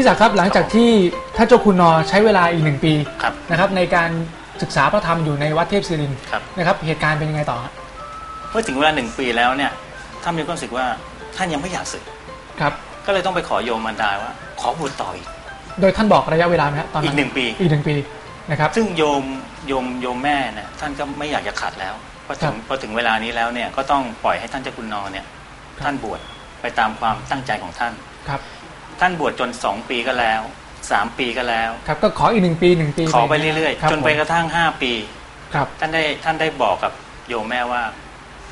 พี่ศักดิ์ครับหลังจากที่ท่านเจ้าคุณนอใช้เวลาอีกหนึ่งปีครับนะครับในการศึกษาพระธรรมอยู่ในวัดเทพศิรินทร์ครับ นะครับเหตุการณ์เป็นยังไงต่อฮะเมื่อถึงเวลาหนึ่งปีแล้วเนี่ยท่านมีความรู้สึกว่าท่านยังไม่อยากศึก ครับ ก็เลยต้องไปขอโยมมารดาว่า ขอบวชต่ออีก โดยท่านบอกระยะเวลาไหมฮะตอนอีนั้กนหนึ่งปี อีกหนึ่งปีนะครับ ซึ่งโยมโยมโยมแม่เนี่ยท่านก็ไม่อยากจะขัดแล้วพอถึงครับพอถึงเวลานี้แล้วเนี่ยก็ต้องปล่อยให้ท่านเจ้าคุณนอเนี่ยครับ ท่านบวชไปตามความตั้งใจของท่าน ครับ ท่านบวชจนสองปีก็แล้วสามปีก็แล้ว ครับก็ขออีกหนึ่งปีหนึ่งปีขอไปเรื่อยคบๆจนไปผมกระทั่งห้าปี ครับ ท่านได้ท่านได้บอกกับโยมแม่ว่า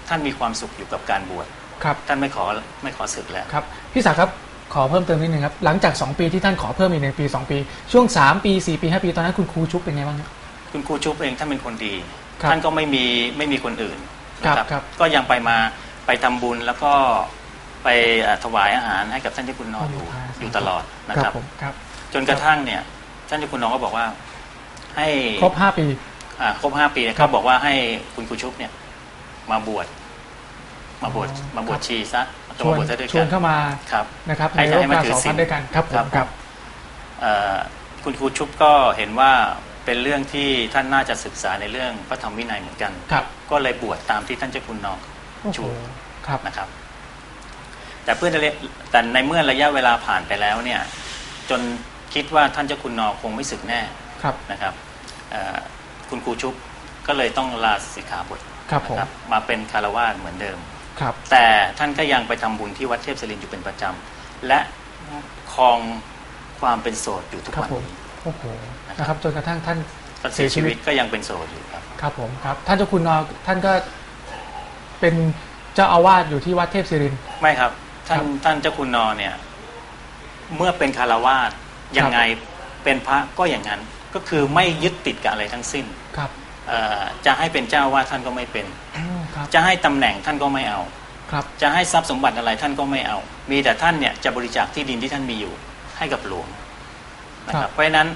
ท่านมีความสุขอยู่กับการบวชครับ ท่านไม่ขอไม่ขอศึกแล้วครับพี่ศักดิ์ครับขอเพิ่มเติมนิดนึงครับหลังจาก 2 ปีที่ท่านขอเพิ่มอีกหนึ่งปี 2 ปี ช่วง 3 ปี 4 ปี 5 ปีตอนนั้นคุณครูชุบเป็นไงบ้างครับคุณครูชุบเองท่านเป็นคนดีครับท่านก็ไม่มีไม่มีคนอื่นครับนะครับก็ยังไปมาไปทำบุญแล้วก็ไปเอ่อถวายอาหารให้กับท่านเจ้าคุณนออยู่ อยู่ตลอดนะครับผมครับ จนกระทั่งเนี่ยท่านเจ้าคุณนอก็บอกว่า ให้ครบ5ปี อ่าครบห้าปีเนี่ยครัเขาบบอกว่าให้คุณครูชุบเนี่ย มาบวชมาบวชอ๋อมาบวชครับชีซะจะชวมานบวชซะด้วยชกัวนน เข้ามาครับ นะครับให้ในโลกให้มาการถือสองศีพัลนด้วยกันครับผครัมบ ครับ เอ่อคุณครูชุบก็เห็นว่าเป็นเรื่องที่ท่านน่าจะศึกษาในเรื่องพระธรรมวินัยเหมือนกัน ครับก็เลยบวชตามที่ท่านเจ้าคุณนองโอ้โหชูครับ นะครับ แต่เพื่อนจะเรียกแต่ในเมื่อระยะเวลาผ่านไปแล้วเนี่ยจนคิดว่าท่านเจ้าคุณนอคงไม่ศึกแน่ครับนะครับเอ่อคุณครูชุบก็เลยต้องลาสิกขาบทครับผมนะมาเป็นคารวาสเหมือนเดิมครับ แต่ท่านก็ยังไปทำบุญที่วัดเทพศรินทร์อยู่เป็นประจำและครองความเป็นโสดอยู่ทุกครับวันผมนี้โอ้โหนะครับนะครับจนกระทั่งท่านท่านเสียชีวิตก็ยังเป็นโสดอยู่ครับครับผมครับ ท่านเจ้าคุณนอท่านก็เป็นเจ้าอาวาสอยู่ที่วัดเทพศิรินทร์ไม่ครับ ท่านครับท่านเจ้าคุณนอเนี่ย เมื่อเป็นคารวาสยังไงเป็นพระก็อย่างนั้น ก็คือไม่ยึดติดกับอะไรทั้งสิ้นครับเอ่อจะให้เป็นเจ้าวาดท่านก็ไม่เป็นอ๋อครับจะให้ตำแหน่งท่านก็ไม่เอาครับจะให้ทรัพย์สมบัติอะไรท่านก็ไม่เอา มีแต่ท่านเนี่ยจะบริจาคที่ดินที่ท่านมีอยู่ให้กับหลวงนะคครัรับบเพราะฉะนั้น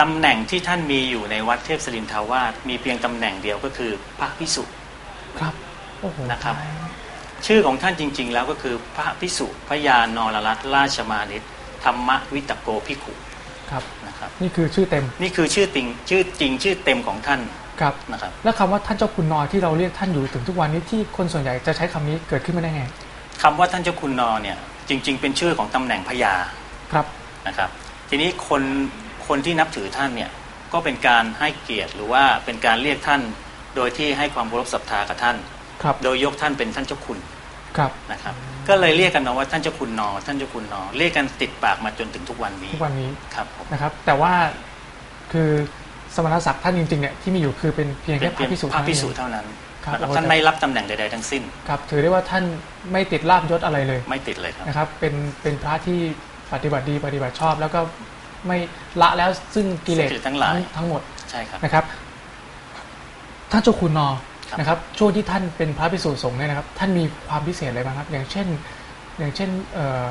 ตำแหน่งที่ท่านมีอยู่ในวัดเทพศรินทาวาสมีเพียงตำแหน่งเดียวก็คือพระพิสุครับโอ้โหนะครับ ชื่อของท่านจริง ๆ แล้วก็คือพระพิสุพยานรรัตน์ราชมานิตธรรมวิตโกพิขุครับนะครับนี่คือชื่อเต็มนี่คือชื่อติงชื่อจริงชื่อเต็มของท่านครับนะครับแล้วคำว่าท่านเจ้าคุณนอที่เราเรียกท่านอยู่ถึงทุกวันนี้ที่คนส่วนใหญ่จะใช้คำนี้เกิดขึ้นมาได้ไงคำว่าท่านเจ้าคุณนอเนี่ยจริง ๆ เป็นชื่อของตำแหน่งพญาครับนะครับ ทีนี้คนคนที่นับถือท่านเนี่ยก็เป็นการให้เกียรติหรือว่าเป็นการเรียกท่านโดยที่ให้ความเคารพศรัทธากับท่าน ครับโดยยกท่านเป็นท่านเจ้าคุณครับนะครับ ก็เลยเรียกกันเนาะว่าท่านเจ้าคุณนอ ท่านเจ้าคุณนอ เรียกกันติดปากมาจนถึงทุกวันนี้ทุกวันนี้ครับผมนะครับ แต่ว่าคือสมณศักดิ์ท่านจริงๆเนี่ยที่มีอยู่คือเป็นเพียงเป็แค่นพระพิสุพระพิสุเท่านั้นเท่านั้นครับนะครับโอ้ท่านแต่ไม่รับตำแหน่งใดๆทั้งสิ้นครับถือได้ว่าท่านไม่ติดลาบยศอะไรเลย ไม่ติดเลยครับนะครับเป็นเป็นพระที่ปฏิบัติดีปฏิบัติชอบ แล้วก็ไม่ละแล้วซึ่งกิเลสสิ่งทั้งหลายทั้งหมดใช่ครับนะครับท่านเจ้าคุณนอครับ นะครับช่วงที่ท่านเป็นพระภิกษุสงฆ์เนี่ยนะครับ ท่านมีความพิเศษอะไรบ้างครับ อย่างเช่น อย่างเช่นเอ่อ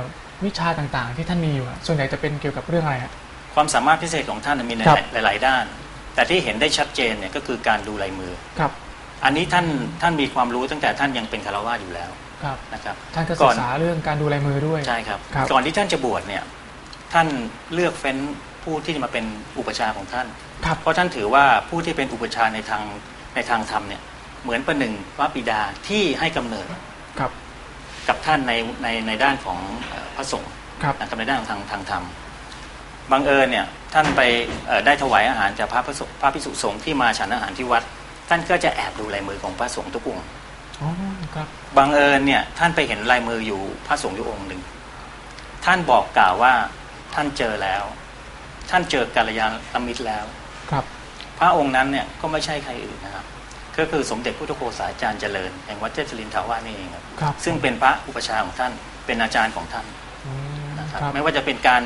วิชาต่างๆ ที่ท่านมีอยู่อะส่วนใหญ่จะเป็นเกี่ยวกับเรื่องอะไรฮะความสามารถพิเศษของท่านมีในครับหลาย ๆ ด้าน แต่ที่เห็นได้ชัดเจนเนี่ยก็คือการดูลายมือครับ อันนี้ท่านท่านมีความรู้ตั้งแต่ท่านยังเป็นคารวาสอยู่แล้วครับนะครับท่านก็ก่ศึอนกษาเรื่องการดูลายมือด้วยใช่ครับครับ ก่อนที่ท่านจะบวชเนี่ยท่านเลือกเฟ้นผู้ที่จะมาเป็นอุปชฌาย์ของท่านครับเพราะท่านถือว่าผู้ที่เป็นอุปชฌาย์ในทางในทางธรรมเนี่ย เหมือนประหนึ่งพระบิดาที่ให้กำเนิดครับ กับท่านในในในด้านของเอ่อพระสงฆ์ครับนะครับในด้านของทางทางธรรมบังเอิญเนี่ยท่านไปเอ่อได้ถวายอาหารจากพระพระสงฆ์พระพิสุสงฆ์ที่มาฉันอาหารที่วัด ท่านก็จะแอบดูลายมือของพระสงฆ์ทุกองค์อ๋อครับบังเอิญเนี่ยท่านไปเห็นลายมืออยู่พระสงฆ์อยู่องค์หนึ่งท่านบอกกล่าวว่าท่านเจอแล้ว ท่านเจอกัลยาณมิตรแล้ว ครับ พระองค์นั้นเนี่ยก็ไม่ใช่ใครอื่นนะครับ ก็คือสมเด็จพุทธโฆษาจารย์เจริญแห่งวัดเทพศรินทาวาสนี่เองครับครับซึ่งเป็นพระอุปชฌาย์ของท่านเป็นอาจารย์ของท่านอืมนะครับครับไม่ว่าจะเป็นการ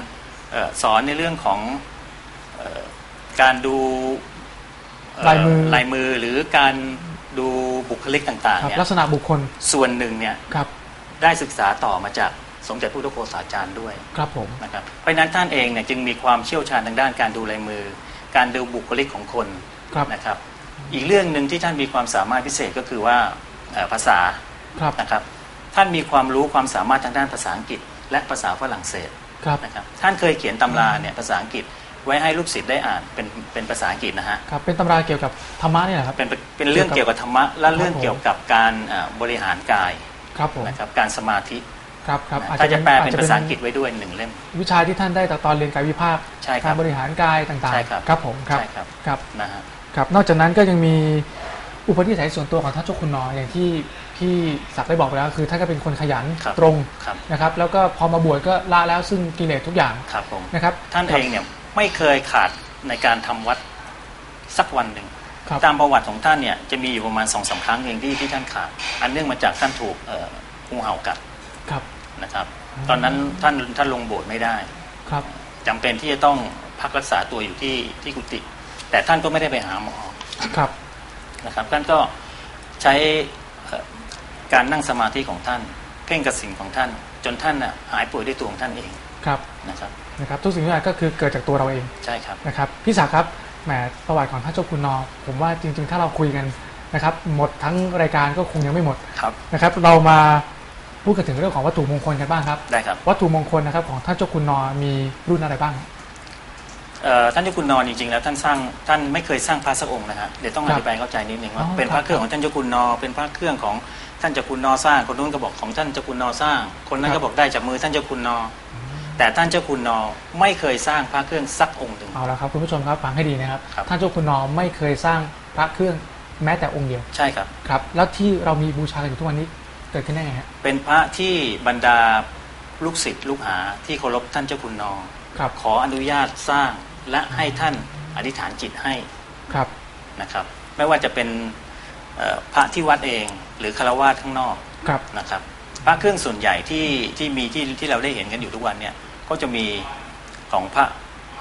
เอ่อสอนในเรื่องของเอ่อการดูเอ่อลายมือลายมือหรือการดูบุคลิกต่างคๆรับ เนี่ยลักษณะบุคคลส่วนหนึ่งเนี่ยครับได้ศึกษาต่อมาจากสมเด็จพุทธโฆษาจารย์ด้วย ครับผม นะครับเพราะฉะนั้นท่านเองเนี่ยจึงมีความเชี่ยวชาญทางด้านการดูลายมือ การดูบุคลิกของคนครับ นะครับ อีกเรื่องหนึ่งที่ท่านมีความสามารถพิเศษก็คือว่าเอ่อภาษาครับนะครับ ท่านมีความรู้ความสามารถทางด้านภาษาอังกฤษ และภาษาฝรั่งเศสครับนะครับ ท่านเคยเขียนตำราเนี่ยภาษาอังกฤษไว้ให้ลูกศิษย์ได้อ่านเป็นเป็นภาษาอังกฤษนะฮะครับเป็นตำราเกี่ยวกับธรรมะเนี่ยแหละครับเป็นเป็นเรื่องเกี่ยวกับธรรมะและเรื่องครับผมเกี่ยวกับการอ่าบริหารกายครับผมนะครับการสมาธิครับครับนะถ้าจะแปลเป็นภาษาอังกฤษไว้ด้วยหนึ่งเล่ม วิชาที่ท่านได้ตอนเรียนกายวิภาคใช่ครับการบริหารกายต่างใช่ครับๆครับผมครับใช่ครับครับนะฮะ ครับนอกจากนั้นก็ยังมีอุปนิสัยส่วนตัวของท่านเจ้าคุณนออย่างที่พี่ศักดิ์ได้บอกไปแล้วคือท่านก็เป็นคนขยันครับตรงครับ นะครับ แล้วก็พอมาบวชก็ละแล้วซึ่งกิเลสทุกอย่างครับผมนะครับท่านเองเนี่ยไม่เคยขาดในการทำวัดสักวันหนึ่ง ครับตามประวัติของท่านเนี่ยจะมีอยู่ประมาณสองสาครั้งเองที่ที่ท่านขาด อันเนื่องมาจากท่านถูกเอ่องูเห่ากัดครับนะครับอืมตอนนั้นท่านท่านลงโบสถ์ไม่ได้ครับจำเป็นที่จะต้องพักรักษาตัวอยู่ที่ที่กุฏิ แต่ท่านก็ไม่ได้ไปหาหมอครับนะครับ ท่านก็ใช้เอ่อการนั่งสมาธิของท่าน เพ่งกับสิ่งของท่าน จนท่านน่ะหายป่วยด้วยตัวของท่านเองครับนะครับนะครับทุกสิ่งทุกอย่างก็คือเกิดจากตัวเราเองใช่ครับนะครับพี่ศักดิ์ครับแหมประวัติของท่านเจ้าคุณนอ ผมว่าจริง ๆ ถ้าเราคุยกันนะครับ หมดทั้งรายการก็คงยังไม่หมดครับนะครับ เรามาพูดกันถึงเรื่องของวัตถุมงคลกันบ้างครับได้ครับวัตถุมงคลนะครับของท่านเจ้าคุณนอมีรุ่นอะไรบ้างเอ่อ ท่านเจ้าคุณนอนจริงๆแล้วท่านสร้างท่านไม่เคยสร้างพระสักองค์นะฮะเดี๋ยวต้องคอรับธิบายเข้าใจนิดหนึ่งว่าอ๋อเป็นพระเครื่องของท่านเจ้าคุณนอเป็นพระเครื่องของท่านเจ้าคุณนอสร้าง คนนู้นก็บอกของท่านเจ้าคุณนอสร้าง คนนั้นครัก็บบอกได้จากมือท่านเจ้าคุณนอ แต่ท่านเจ้าคุณนอไม่เคยสร้างพระเครื่องสักองค์หนึ่งเอาละครับคุณผู้ชมครับฟังให้ดีนะครับครับท่านเจ้าคุณนอไม่เคยสร้างพระเครื่องแม้แต่องค์เดียวใช่ครับครับแล้วที่เรามีบูชากันอยู่ทุกวันนี้เกิดขึ้นได้ไงฮะเป็นพระที่บรรดาลูกศิษย์ลูกหาที่เคารพท่านเจ้าคุณนอครับ ขออนุญาตสร้างและให้ท่านอธิษฐานจิตให้ครับนะครับ ไม่ว่าจะเป็นเอ่อพระที่วัดเองหรือคารวาสข้างนอกครับนะครับ พระเครื่องส่วนใหญ่ที่ที่มีที่ที่เราได้เห็นกันอยู่ทุกวันเนี่ยก็จะมีของพระ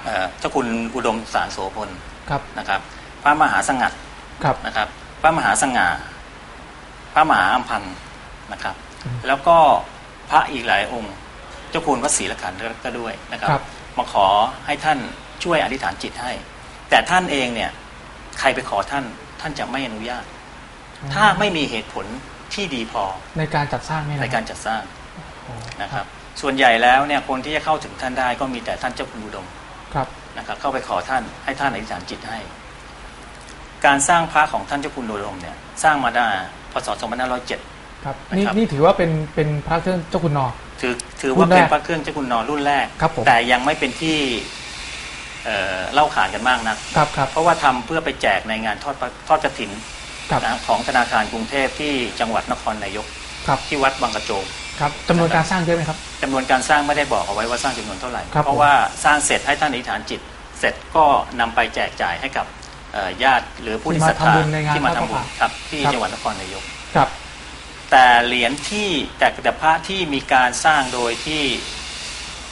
เอ่อเจ้าคุณอุดมสารโสพลครับนะครับ พระมหาสงัดครับนะครับ พระมหาสง่า พระมหาอัมพันธ์นะครับอืมแล้วก็พระอีกหลายองค์ เจ้าคุณวัดศรีละขันธ์ก็ด้วยนะครับครับ มาขอให้ท่านช่วยอธิษฐานจิตให้ แต่ท่านเองเนี่ย ใครไปขอท่าน ท่านจะไม่อนุญาต ถ้าไม่มีเหตุผลที่ดีพอในการจัดสร้างเนี่ยในนะการจัดสร้างโอ้นะครับ ส่วนใหญ่แล้วเนี่ยคนที่จะเข้าถึงท่านได้ก็มีแต่ท่านเจ้าคุณอุดมครับนะครับ เข้าไปขอท่านให้ท่านอธิษฐานจิตให้ การสร้างพระของท่านเจ้าคุณอุดมเนี่ย สร้างมาได้พศ2507ครับนี่นะครับนี่ถือว่าเป็นเป็นพระเครื่องเจ้าคุณนอ ถือถือรุ่ว่านแรกเป็นพระเครื่องเจ้าคุณนอนรุ่นแรก ครับผม แต่ยังไม่เป็นที่เอ่อเล่าขานกันมากนัก ครับครับเพราะว่าทำเพื่อไปแจกในงานทอดพระทอดกระถินครับนะของธนาคารกรุงเทพที่จังหวัดนครนายกครับที่วัดบางกระโจมครับจำนวนการสร้างเยอะไหมครับ จำนวนการสร้างไม่ได้บอกเอาไว้ว่าสร้างจำนวนเท่าไหร่ ครับ เพราะว่าสร้างเสร็จให้ท่านอธิษฐานจิต เสร็จก็นำไปแจกจ่ายให้กับเอ่อญาติหรือผู้ที่ศรัทธาที่มาทำบุญในงานที่มาทอดทำบุพระญป่าครับที่ครับจังหวัดนครนายก ครับ แต่เหรียญที่แต่แต่พระที่มีการสร้างโดยที่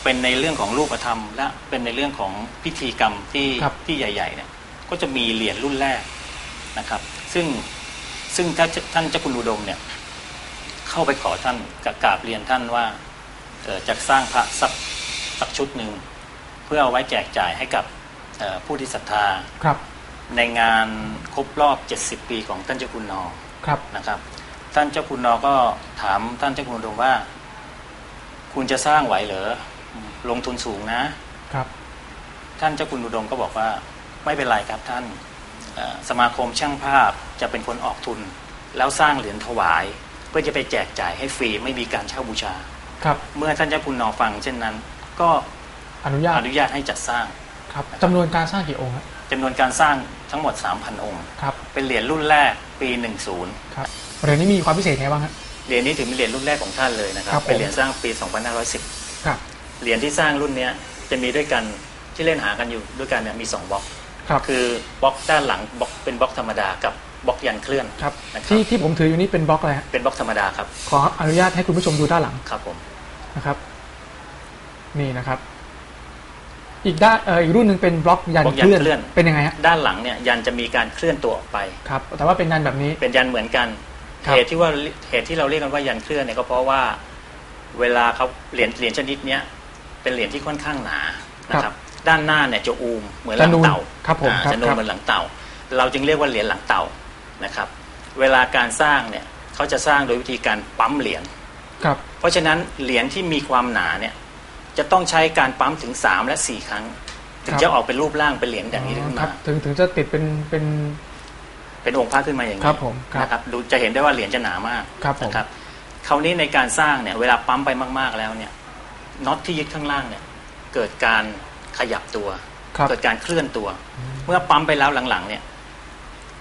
เป็นในเรื่องของรูปธรรม และเป็นในเรื่องของพิธีกรรมที่ครับ ที่ใหญ่ ๆ เนี่ย ก็จะมีเหรียญรุ่นแรกนะครับ ซึ่งซึ่งถ้าท่านเจ้าคุณอุดมเนี่ย เข้าไปขอท่านกกราบเรียนท่านว่าเอ่อจะสร้างพระสักสักชุดหนึ่งเพื่อเอาไว้แจกจ่ายให้กับเอ่อผู้ที่ศรัทธา ครับในงานครบรอบ 70 ปีของท่านเจ้าคุณนอ ครับ นะครับ ท่านเจ้าคุณนอก็ถามท่านเจ้าคุณอุดมว่า คุณจะสร้างไหวเหรอลงทุนสูงนะครับ ท่านเจ้าคุณอุดมก็บอกว่าไม่เป็นไรครับท่านเอ่อสมาคมช่างภาพจะเป็นคนออกทุน แล้วสร้างเหรียญถวาย เพื่อจะไปแจกจ่ายให้ฟรีไม่มีการเช่าบูชา ครับ เมื่อท่านเจ้าคุณนอฟังเช่นนั้น ก็อนุญาตอนุญาตให้จัดสร้างครับจำนวนการสร้างกี่องค์ฮะจำนวนการสร้างทั้งหมด 3,000 องค์ครับเป็นเหรียญรุ่นแรกปี 10ครับ เหรียญนี้มีความพิเศษไงบ้างฮะ เหรียญนี้ถือเป็นเหรียญรุ่นแรกของท่านเลยนะครับ ครับผม เป็นเหรียญสร้างปี 2510 ครับ เหรียญที่สร้างรุ่นเนี้ยจะมีด้วยกันที่เล่นหากันอยู่ด้วยกันเนี่ยมี 2บล็อก ครับ คือบล็อกด้านหลังบล็อกเป็นบล็อกธรรมดากับบล็อกยันเคลื่อน ครับ นะครับ ที่ที่ผมถืออยู่นี่เป็นบล็อกอะไรฮะ เป็นบล็อกธรรมดาครับ ขออนุญาตให้คุณผู้ชมดูด้านหลังครับผม นะครับ นี่นะครับ อีกด้านเอ่ออีกรุ่นหนึ่งเป็นบล็อกยันบล็อกเคยันลื่อน เคลื่อน เป็นยังไงฮะ ด้านหลังเนี่ยยันจะมีการเคลื่อนตัวออกไป ครับ แต่ว่าเป็นยันแบบนี้ เป็นยันเหมือนกันครับ เหตุที่ว่าเหตุที่เราเรียกกันว่ายันเคลื่อนเนี่ยก็เพราะว่าเวลาเขาเหรียญเหรียญชนิดเนี้ยเป็นเหรียญที่ค่อนข้างหนานะครับ ด้านหน้าเนี่ยจะอูมเหมือนหลัจะนูงนเต่าครับผมอ่าครับจะนูครันบเหมือนหลังเต่า เราจึงเรียกว่าเหรียญหลังเต่านะครับ เวลาการสร้างเนี่ยเขาจะสร้างโดยวิธีการปั๊มเหรียญครับเพราะฉะนั้นเหรียญที่มีความหนาเนี่ยจะต้องใช้การปั๊มถึง 3 และ 4 ครั้ง ถึงครับจะออกเป็นรูปร่างเป็นเหรียญอย่างนี้ขึ้นครัมาบถึงถึงจะติดเป็นเป็น เป็นองค์พระขึ้นมาอย่างนี้ครับผมครับนะครับดูจะเห็นได้ว่าเหรียญจะหนามากครับผมนะครับคราวนี้ในการสร้างเนี่ยเวลาปั๊มไปมาก ๆแล้วเนี่ยน็อตที่ยึดข้างล่างเนี่ยเกิดการขยับตัวครับเกิดการเคลื่อนตัว เมื่อปั๊มไปแล้วหลังๆ เนี่ย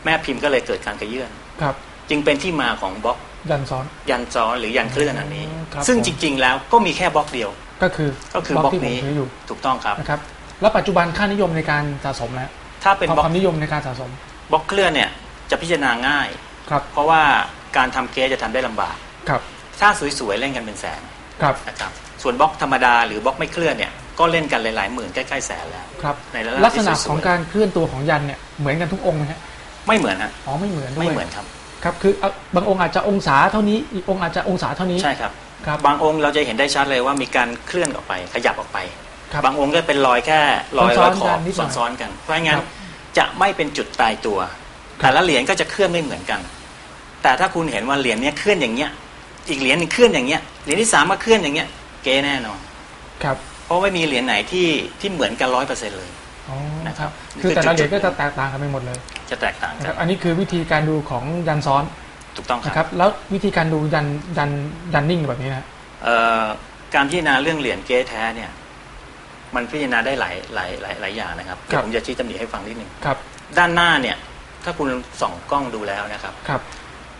แม่พิมพ์ก็เลยเกิดการกระเยื่อนครับ จึงเป็นที่มาของบล็อกยันซ้อน ยันซ้อนหรือยันเคลื่อนอันนี้ครับซึ่งผมจริง ๆ แล้วก็มีแค่บล็อกเดียวก็คือก็คือบล็อกที่ผมนี้ถืออยู่ถูกต้องครับนะครับ แล้วปัจจุบันค่านิยมในการสะสมแล้วถ้าเป็นบคล็อกวามนิยมในการสะสมบล็อกเคลื่อนเนี่ย จะพิจารณาง่าย ครับ เพราะว่าการทำเกสจะทำได้ลำบากครับถ้าสวยๆเล่นกันเป็นแสนครับนะครับ ส่วนบล็อกธรรมดาหรือบล็อกไม่เคลื่อนเนี่ยก็เล่นกันหลายๆหมื่นใกล้ๆแสนแล้วครับในระดับลักษณะที่สวยๆของการเคลื่อนตัวของยันเนี่ยเหมือนกันทุกองค์ไหมฮะไม่เหมือนฮะอ๋อไม่เหมือนด้วยไม่เหมือนครับครับคือเอาบางองค์อาจจะองศาเท่านี้อีกองค์อาจจะองศาเท่านี้ใช่ครับครับบางองค์เราจะเห็นได้ชัดเลยว่ามีการเคลื่อนออกไป ขยับออกไปครับบางองค์ก็เป็นรอยแค่รอยซ้รออนยๆขอกับนนิดหน่อยซ้อนๆกัน เพราะงั้นครับจะไม่เป็นจุดตายตัว แต่ละเหรียญก็จะเคลื่อนไม่เหมือนกัน แต่ถ้าคุณเห็นว่าเหรียญเนี้ยเคลื่อนอย่างเงี้ย อีกเหรียญหนึงเคลื่อนอย่างเงี้ย เหรียญที่สามมาเคลื่อนอย่างเงี้ย เก๋แน่นอน ครับ เพราะไม่มีเหรียญไหนที่ที่เหมือนกันร้อยเปอร์เซ็นต์เลยอ๋อนะครับ คือแต่ละเหรียญจุก็ดๆจะแตกต่างกันไปหมดเลย จะแตกต่างนะกัครันบอันนี้คือวิธีการดูของยันซ้อน ถูกต้องนะคครัรับบแล้ววิธีการดูยันยันยันนิ่งแบบนี้นะเอ่อการพิจารณาเรื่องเหรียญเก๊แท้เนี่ย มันพิจารณาได้หลายหลายหลายหลายอย่างนะครับเดี๋ยวผมจะชี้ตำหนิให้ฟังนิดนึงครับ ด้านหน้าเนี่ย ถ้าคุณส่องกล้องดูแล้วนะครับ ครับ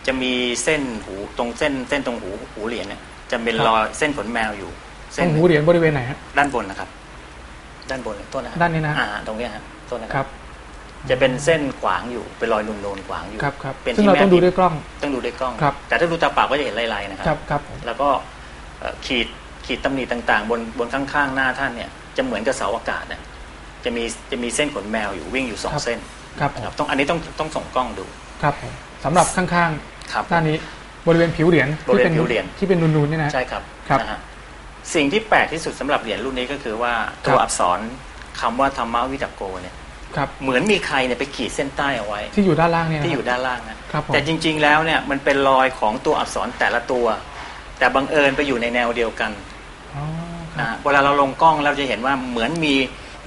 จะมีเส้นหูตรงเส้นเส้นตรงหูหูเหรียญเนี่ยจะเป็นครับรอยเส้นขนแมวอยู่ ตเส้รนงหูเหรียญบริเวณไหนฮะ ด้านบนนะครับ ด้านบนต้นนะด้านนี้นะ อ่า ตรงเนี้ยฮะต้นนะคครัรับ บ จะเป็นเส้นขวางอยู่เป็นรอยนูนๆขวางอยู่ ครับครับเป็นซึ่งที่เราแม่ต้องดูพิมพ์ด้วยกล้อง ต้องดูด้วยกล้อง ครับ แต่ถ้าดูตาเปล่าก็จะเห็นลายๆนะคครัรับครับผมแล้วก็เอ่อขีดขีดตำหนิต่างๆ บนบนข้างๆ หน้าท่านเนี่ยจะเหมือนกับเสาอากาศเนี่ย จะมีจะมีเส้นขนแมวอยู่วิ่งอยู่สองเส้นครับผมนะครับต้องอันนี้ต้องต้องส่องกล้องดูครับผมสำหรับข้างครับๆด้านนี้บริเวณผิวเหรียญบริเวณที่ป็นผิวเหรียญที่เป็นนูนๆนี่นะใช่ครับครับนะฮะสิ่งที่แปลกที่สุดสำหรับเหรียญรุ่นนี้ก็คือว่าครับตัวอักษรคำว่าธรรมวิจักโกเนี่ยครับเหมือนมีใครเนี่ยไปขีดเส้นใต้เอาไว้ ที่อยู่ด้านล่างเนี่ยนะที่อยู่ด้านล่างนะครับผมแต่จริง ๆแล้วเนี่ยมันเป็นรอยของตัวอักษรแต่ละตัว แต่บังเอิญไปอยู่ในแนวเดียวกันอ๋อคนะรับฮะเวลาเราลงกล้องเราจะเห็นว่าเหมือนมี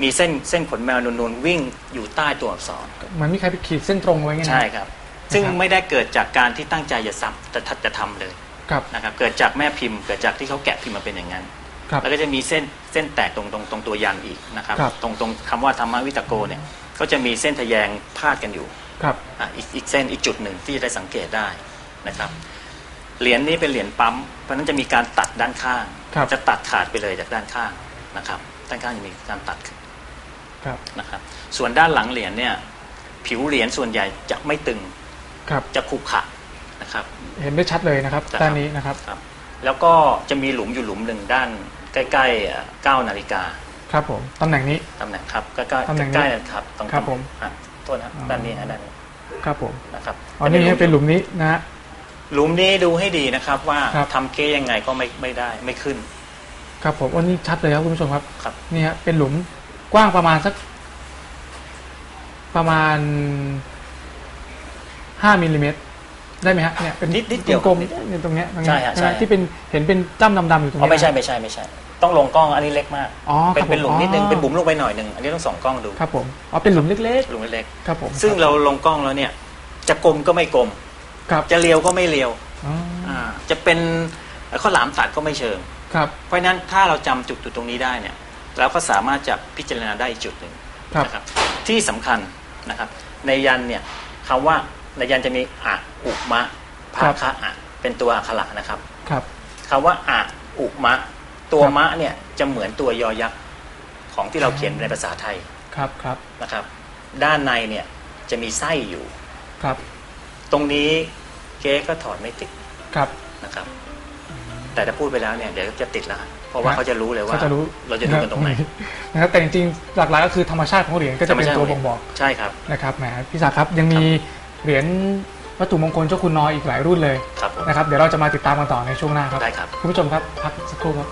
มีเส้นเส้นขนแมวนูนๆวิ่งอยู่ใต้ตัวอักษรเหมือนมีใครไปขีดเส้นตรงไว้ไงนะ ใช่ครับ ซึ่งนะครับไม่ได้เกิดจากการที่ตั้งใจจะซ้ำจะจะทำเลยครับนะครับ เกิดจากแม่พิมพ์เกิดจากที่เขาแกะพิมพ์มาเป็นอย่างนั้น ครับแล้วก็จะมีเส้นเส้นแตกตรงตรงตรงตัวยันอีกนะครับ ครับ ตรงตรงคำว่าธรรมวิตโกเนี่ยก็จะมีเส้นทะแยงพาดกันอยู่ ครับ อะอีกอีกเส้นอีกจุดหนึ่งที่จะได้สังเกตได้นะครับ เหรียญนี้เป็นเหรียญปั๊มเพราะฉะนั้นจะมีการตัดด้านข้าง ครับ จะตัดขาดไปเลยจากด้านข้างนะครับ ด้านข้างจะมีการตัดครับ นะครับส่วนด้านหลังเหรียญเนี่ยผิวเหรียญส่วนใหญ่จะไม่ตึงครับจะขรุขระนะครับ เห็นได้ชัดเลยนะครับครับด้านนี้นะครับครับ แล้วก็จะมีหลุมอยู่หลุมหนึ่งด้านใกล้ๆเอ่อเก้านาฬิกาครับผมตำแหน่งนี้ตำแหน่งครับใกล้ๆตำแหน่งนี้ใกล้ๆนะครับตรงครับผมอะโทษนะครับอ๋อด้านนี้ฮะด้านนี้ครับผมนะครับอ๋อนี่ฮะเป็นหลุมนี้นะฮะหลุมนี้ดูให้ดีนะครับ ว่าครับทำเก๊ยังไงก็ไม่ไม่ได้ไม่ขึ้น ครับผมอันนี้ชัดเลยครับคุณผู้ชมครับครับนี่ฮะเป็นหลุม กว้างประมาณสักประมาณห้ามิลลิเมตรได้ไหมฮะเนี่ยเป็นนิดนิดเดียวกลมๆเนี่ยตรงเนี้ยตรงเนี้ยใช่ฮะไหมใช่ที่เป็นเห็นเป็นจ้ำดำๆอยู่ตรงอ๋อเนี้ย ไม่ใช่ไม่ใช่ไม่ใช่ ต้องลงกล้องอันนี้เล็กมากอ๋อคเป็รันบเป็นหลุมนิดนึงอ๋อ เป็นบุ๋มลงไปหน่อยหนึ่งอันนี้ต้องส่องกล้องดูครับผมอ๋อเป็นหลุมเล็กหลุมเล็กๆ ครับผมๆซึ่งเราลงกล้องแล้วเนี่ย จะกลมก็ไม่กลม ครับจะเรียวก็ไม่เรียวอ๋ออ่าจะเป็นข้าวหลามตัดก็ไม่เชิง ครับ เพราะฉะนั้นถ้าเราจำจุดจุดตรงนี้ได้เนี่ย เราก็สามารถจะพิจารณาได้อีกจุดหนึ่งครับนะครับ ที่สำคัญนะครับ ในยันเนี่ยคำว่าในยันจะมีอะอุมะภาคะอะเป็นตัวอักขระนะครับครับคำว่าอะอุมะ ตัวมะเนี่ยจะเหมือนตัวยอยักษ์ของที่เราเขียนในภาษาไทยครับครับนะครับ ด้านในเนี่ยจะมีไส้อยู่ครับ ตรงนี้เก๊ก็ถอดไม่ติดครับนะครับ แต่ถ้าพูดไปแล้วเนี่ยเดี๋ยวจะติดแล้วฮะเพราะว่าเขาจะรู้เลยว่าเขาจะรู้เราจะดูกันตรงไหนนะครับแต่จริงๆหลักๆก็คือธรรมชาติของเหรียญก็จะเป็นตัวบ่งบอกใช่ครับนะครับแหมพี่ศักดิ์ครับยังมีเหรียญวัตถุมงคลเจ้าคุณน้อยอีกหลายรุ่นเลยครับผมนะครับเดี๋ยวเราจะมาติดตามกันต่อในช่วงหน้าครับได้ครับคุณผู้ชมครับพักสักครู่ครับ